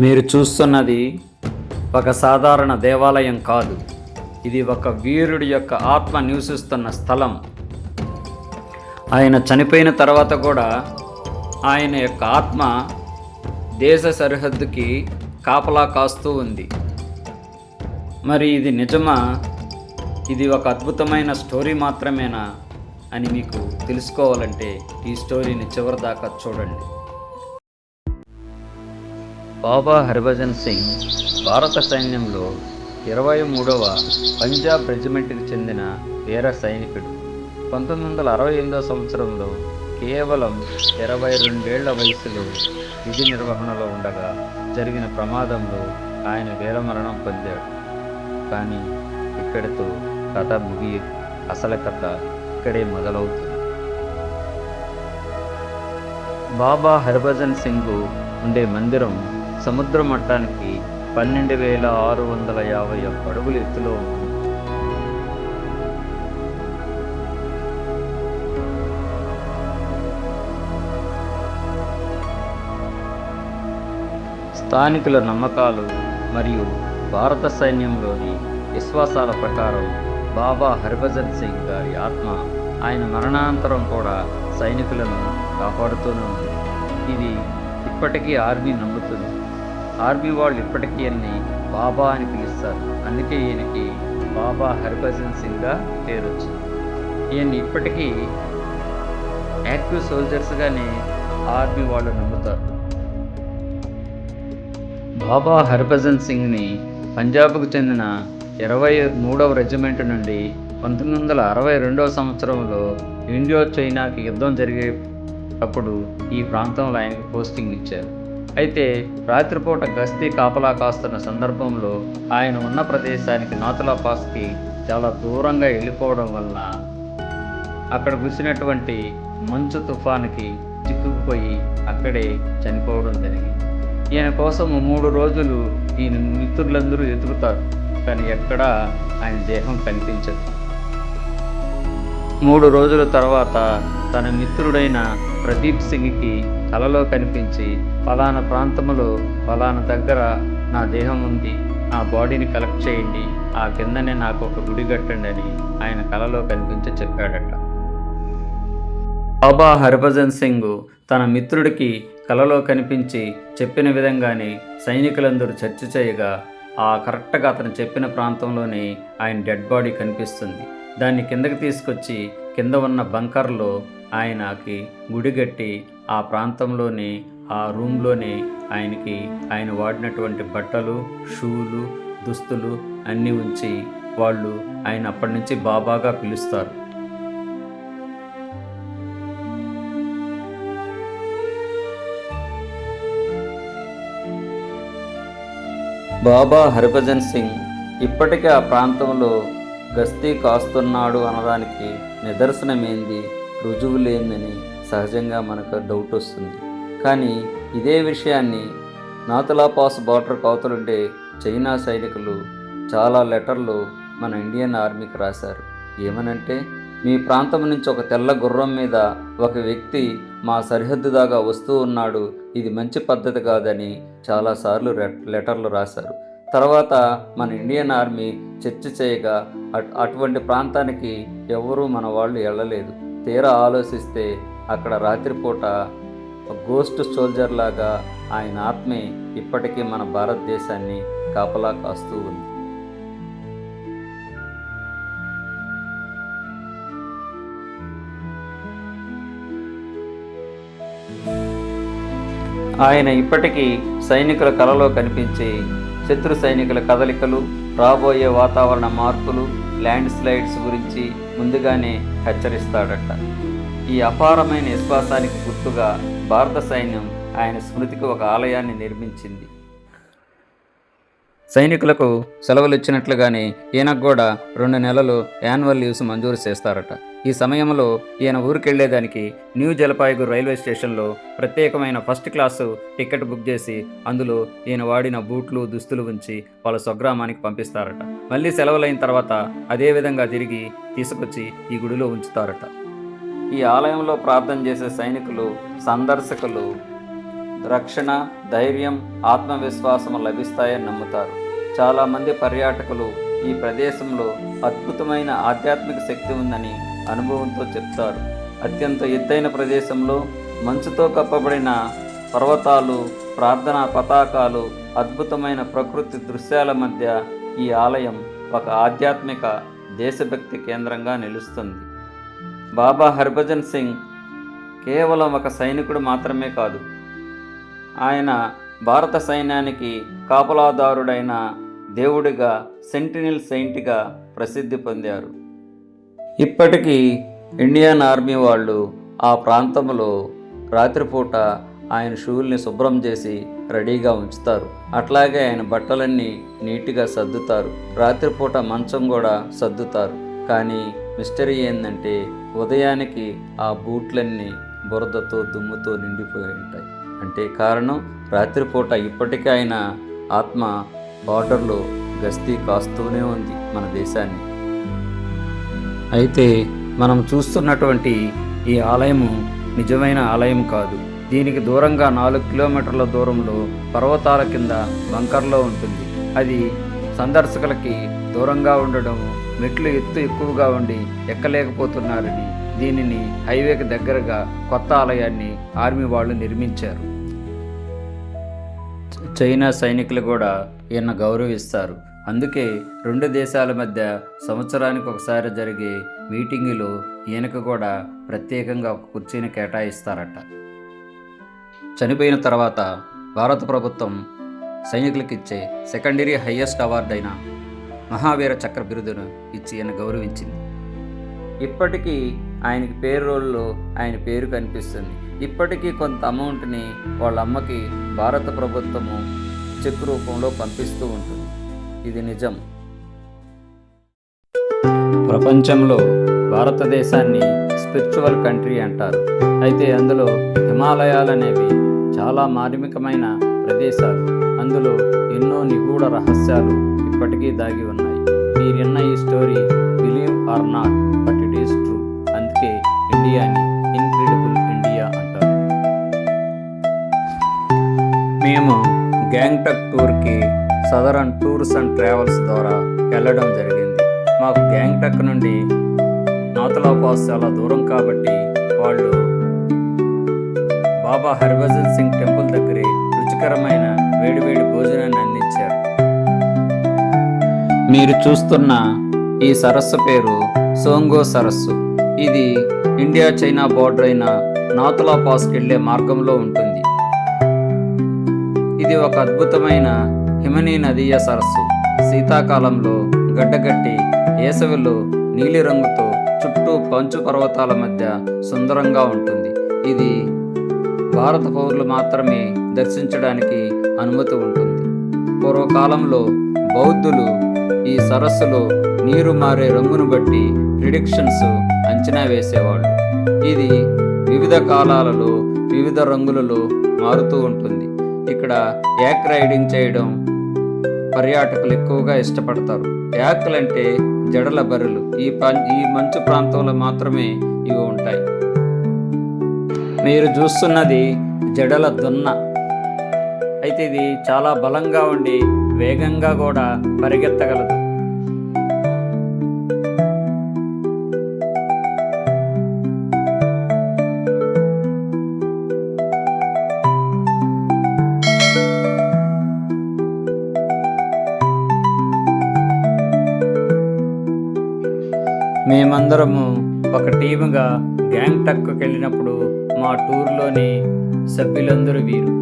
మీరు చూస్తున్నది ఒక సాధారణ దేవాలయం కాదు. ఇది ఒక వీరుడి యొక్క ఆత్మ నివసిస్తున్న స్థలం. ఆయన చనిపోయిన తర్వాత కూడా ఆయన యొక్క ఆత్మ దేశ సరిహద్దుకి కాపలా కాస్తూ ఉంది. మరి ఇది నిజమా? ఇది ఒక అద్భుతమైన స్టోరీ మాత్రమేనా అని మీకు తెలుసుకోవాలంటే ఈ స్టోరీని చివరి దాకా చూడండి. బాబా హర్భజన్ సింగ్ భారత సైన్యంలో ఇరవై మూడవ పంజాబ్ రెజిమెంట్కి చెందిన వీర సైనికుడు. పంతొమ్మిది వందల అరవై ఎనిమిదవ సంవత్సరంలో కేవలం ఇరవై రెండేళ్ళ వయసులో విధి నిర్వహణలో ఉండగా జరిగిన ప్రమాదంలో ఆయన వీరమరణం పొందాడు. కానీ ఇక్కడితో కథ ముగియదు అసలు కథ ఇక్కడే మొదలవుతుంది. బాబా హర్భజన్ సింగ్ ఉండే మందిరం సముద్ర మట్టానికి పన్నెండు వేల ఆరు వందల యాభై ఒక్క అడుగుల ఎత్తులో ఉంది. స్థానికుల నమ్మకాలు మరియు భారత సైన్యంలోని విశ్వాసాల ప్రకారం బాబా హర్భజన్ సింగ్ గారి ఆత్మ ఆయన మరణానంతరం కూడా సైనికులను కాపాడుతూనే ఉంది. ఇది ఇప్పటికీ ఆర్మీ నమ్ముతుంది. ఆర్మీ వాళ్ళు ఇప్పటికీ అన్ని బాబా అని పిలుస్తారు. అందుకే ఈయనకి బాబా హర్భజన్ సింగ్గా పేరు వచ్చింది ఈయన ఇప్పటికీ యాక్టివ్ సోల్జర్స్గానే ఆర్మీ వాళ్ళు నమ్ముతారు. బాబా హర్భజన్ సింగ్ని పంజాబ్కు చెందిన ఇరవై మూడవ రెజిమెంట్ నుండి పంతొమ్మిది వందల అరవై రెండవ సంవత్సరంలో ఇండియో చైనాకి యుద్ధం జరిగేటప్పుడు ఈ ప్రాంతంలో ఆయనకు పోస్టింగ్ ఇచ్చారు. అయితే రాత్రిపూట గస్తీ కాపలా కాస్తున్న సందర్భంలో ఆయన ఉన్న ప్రదేశానికి నాతులా పాస్కి చాలా దూరంగా వెళ్ళిపోవడం వల్ల అక్కడ కురిసినటువంటి మంచు తుఫానికి చిక్కుకుపోయి అక్కడే చనిపోవడం జరిగింది. ఈయన కోసం మూడు రోజులు ఈయన మిత్రులందరూ ఎదుగుతారు కానీ ఎక్కడా ఆయన దేహం కనిపించదు. మూడు రోజుల తర్వాత తన మిత్రుడైన ప్రదీప్ సింగ్కి కలలో కనిపించి ఫలానా ప్రాంతంలో ఫలానా దగ్గర నా దేహం ఉంది. నా బాడీని కలెక్ట్ చేయండి. ఆ కిందనే నాకు ఒక గుడి కట్టండి అని ఆయన కలలో కనిపించి చెప్పాడట. బాబా హర్భజన్ సింగ్ తన మిత్రుడికి కలలో కనిపించి చెప్పిన విధంగానే సైనికులందరూ చర్చ చేయగా ఆ కరెక్ట్గా అతను చెప్పిన ప్రాంతంలోనే ఆయన డెడ్ బాడీ కనిపిస్తుంది. దాన్ని కిందకి తీసుకొచ్చి కింద ఉన్న బంకర్లో ఆయనకి గుడి కట్టి ఆ ప్రాంతంలోనే ఆ రూమ్లోనే ఆయనకి ఆయన వాడినటువంటి బట్టలు షూలు దుస్తులు అన్నీ ఉంచి వాళ్ళు ఆయన అప్పటి నుంచి బాబాగా పిలుస్తారు. బాబా హర్భజన్ సింగ్ ఇప్పటికే ఆ ప్రాంతంలో గస్తీ కాస్తున్నాడు అనడానికి నిదర్శనమేంది? రుజువు లేనిదని సహజంగా మనకు డౌట్ వస్తుంది. కానీ ఇదే విషయాన్ని నాతులా పాస్ బార్డర్ కవతలుండే చైనా సైనికులు చాలా లెటర్లు మన ఇండియన్ ఆర్మీకి రాశారు. ఏమనంటే మీ ప్రాంతం నుంచి ఒక తెల్ల గుర్రం మీద ఒక వ్యక్తి మా సరిహద్దు దాకా వస్తూ ఉన్నాడు. ఇది మంచి పద్ధతి కాదని చాలాసార్లు లెటర్లు రాశారు. తర్వాత మన ఇండియన్ ఆర్మీ చర్చ చేయగా అట్- అటువంటి ప్రాంతానికి ఎవరూ మన వాళ్ళు వెళ్ళలేదు తీరా ఆలోచిస్తే అక్కడ రాత్రిపూట గోస్ట్ సోల్జర్ లాగా ఆయన ఆత్మే ఇప్పటికీ మన భారతదేశాన్ని కాపలా కాస్తూ ఉంది. ఆయన ఇప్పటికీ సైనికుల కలలో కనిపించి శత్రు సైనికుల కదలికలు రాబోయే వాతావరణ మార్పులు ల్యాండ్ స్లైడ్స్ గురించి ముందుగానే హెచ్చరిస్తాడట. ఈ అపారమైన విశ్వాసానికి గుర్తుగా భారత సైన్యం ఆయన స్మృతికి ఒక ఆలయాన్ని నిర్మించింది. సైనికులకు సెలవులు ఇచ్చినట్లుగానే ఈయనకు కూడా రెండు నెలలు యాన్యువల్ లీవ్స్ మంజూరు చేస్తారట. ఈ సమయంలో ఈయన ఊరికెళ్ళేదానికి న్యూ జలపాయిగూర్ రైల్వే స్టేషన్లో ప్రత్యేకమైన ఫస్ట్ క్లాసు టికెట్ బుక్ చేసి అందులో ఈయన వాడిన బూట్లు దుస్తులు ఉంచి వాళ్ళ స్వగ్రామానికి పంపిస్తారట. మళ్ళీ సెలవులైన తర్వాత అదే విధంగా తిరిగి తీసుకొచ్చి ఈ గుడిలో ఉంచుతారట. ఈ ఆలయంలో ప్రార్థన చేసే సైనికులు సందర్శకులు రక్షణ ధైర్యం ఆత్మవిశ్వాసం లభిస్తాయని నమ్ముతారు. చాలామంది పర్యాటకులు ఈ ప్రదేశంలో అద్భుతమైన ఆధ్యాత్మిక శక్తి ఉందని అనుభవంతో చెప్తారు. అత్యంత ఎత్తైన ప్రదేశంలో మంచుతో కప్పబడిన పర్వతాలు ప్రార్థనా పతాకాలు అద్భుతమైన ప్రకృతి దృశ్యాల మధ్య ఈ ఆలయం ఒక ఆధ్యాత్మిక దేశభక్తి కేంద్రంగా నిలుస్తుంది. బాబా హర్భజన్ సింగ్ కేవలం ఒక సైనికుడు మాత్రమే కాదు ఆయన భారత సైన్యానికి కాపలాదారుడైన దేవుడిగా సెంటినిల్ సెయింట్గా ప్రసిద్ధి పొందారు. ఇప్పటికీ ఇండియన్ ఆర్మీ వాళ్ళు ఆ ప్రాంతంలో రాత్రిపూట ఆయన షూల్ని శుభ్రం చేసి రెడీగా ఉంచుతారు. అట్లాగే ఆయన బట్టలన్నీ నీట్గా సర్దుతారు. రాత్రిపూట మంచం కూడా సర్దుతారు. కానీ మిస్టరీ ఏంటంటే ఉదయానికి ఆ బూట్లన్నీ బురదతో దుమ్ముతో నిండిపోయి ఉంటాయి. అంటే కారణం రాత్రిపూట ఇప్పటికీ ఆయన ఆత్మ బార్డర్లో గస్తీ కాస్తూనే ఉంది మన దేశాన్ని. అయితే మనం చూస్తున్నటువంటి ఈ ఆలయము నిజమైన ఆలయం కాదు. దీనికి దూరంగా నాలుగు కిలోమీటర్ల దూరంలో పర్వతాల కింద బంకర్లో ఉంటుంది. అది సందర్శకులకి దూరంగా ఉండడం మెట్లు ఎత్తు ఎక్కువగా ఉండి ఎక్కలేకపోతున్నారని దీనిని హైవేకి దగ్గరగా కొత్త ఆలయాన్ని ఆర్మీ వాళ్ళు నిర్మించారు. చైనా సైనికులు కూడా ఈయన గౌరవిస్తారు. అందుకే రెండు దేశాల మధ్య సంవత్సరానికి ఒకసారి జరిగే మీటింగులో ఈయనకు కూడా ప్రత్యేకంగా ఒక కుర్చీని కేటాయిస్తారట. చనిపోయిన తర్వాత భారత ప్రభుత్వం సైనికులకు ఇచ్చే సెకండరీ హయ్యెస్ట్ అవార్డు అయిన మహావీర చక్ర బిరుదును ఇచ్చి ఈయన గౌరవించింది. ఇప్పటికీ ఆయనకి పేరు రోల్లో ఆయన పేరు కనిపిస్తుంది. ఇప్పటికీ కొంత అమౌంట్ని వాళ్ళ అమ్మకి భారత ప్రభుత్వము చెక్ రూపంలో పంపిస్తూ ఉంటుంది. ఇది నిజం. ప్రపంచంలో భారతదేశాన్ని స్పిరిచువల్ కంట్రీ అంటారు. అయితే అందులో హిమాలయాలు అనేవి చాలా మార్మికమైన ప్రదేశాలు. అందులో ఎన్నో నిగూఢ రహస్యాలు ఇప్పటికీ దాగి ఉన్నాయి. మీరున్న ఈ story believe or not but it is true. అందుకే ఇండియాని ఇన్క్రెడిబుల్ ఇండియా అంటారు. మేము గ్యాంగ్టక్ టూర్కి సదరన్ టూర్స్ అండ్ ట్రావెల్స్ ద్వారా వెళ్ళడం జరిగింది. మాకు గ్యాంగ్టక్ నుండి నాతలా పాస్ చాలా దూరం కాబట్టి వాళ్ళు బాబా హర్భజన్ సింగ్ టెంపుల్ దగ్గరే రుచికరమైన వేడివేడి భోజనాన్ని అందించారు. మీరు చూస్తున్న ఈ సరస్సు పేరు సోంగో సరస్సు. ఇది ఇండియా చైనా బోర్డర్ అయిన నాతులా పాస్కి వెళ్ళే మార్గంలో ఉంటుంది. ఇది ఒక అద్భుతమైన హిమనీ నదీయ సరస్సు శీతాకాలంలో గడ్డగట్టి వేసవిలో నీలిరంగుతో చుట్టూ పంచు పర్వతాల మధ్య సుందరంగా ఉంటుంది. ఇది భారత పౌరులు మాత్రమే దర్శించడానికి అనుమతి ఉంటుంది. పూర్వకాలంలో బౌద్ధులు ఈ సరస్సులో నీరు మారే రంగును బట్టి ప్రిడిక్షన్స్ అంచనా వేసేవాళ్ళు. ఇది వివిధ కాలాలలో వివిధ రంగులలో మారుతూ ఉంటుంది. ఇక్కడ యాక్ రైడింగ్ చేయడం పర్యాటకులు ఎక్కువగా ఇష్టపడతారు. యాకులు అంటే జడల బర్రెలు ఈ ఈ మంచు ప్రాంతంలో మాత్రమే ఇవి ఉంటాయి. మీరు చూస్తున్నది జడల దున్న. అయితే ఇది చాలా బలంగా ఉండి వేగంగా కూడా పరిగెత్తగలదు. మేమందరము ఒక టీముగా గ్యాంగ్టక్కి వెళ్ళినప్పుడు మా టూర్లోని సభ్యులందరూ వీరు.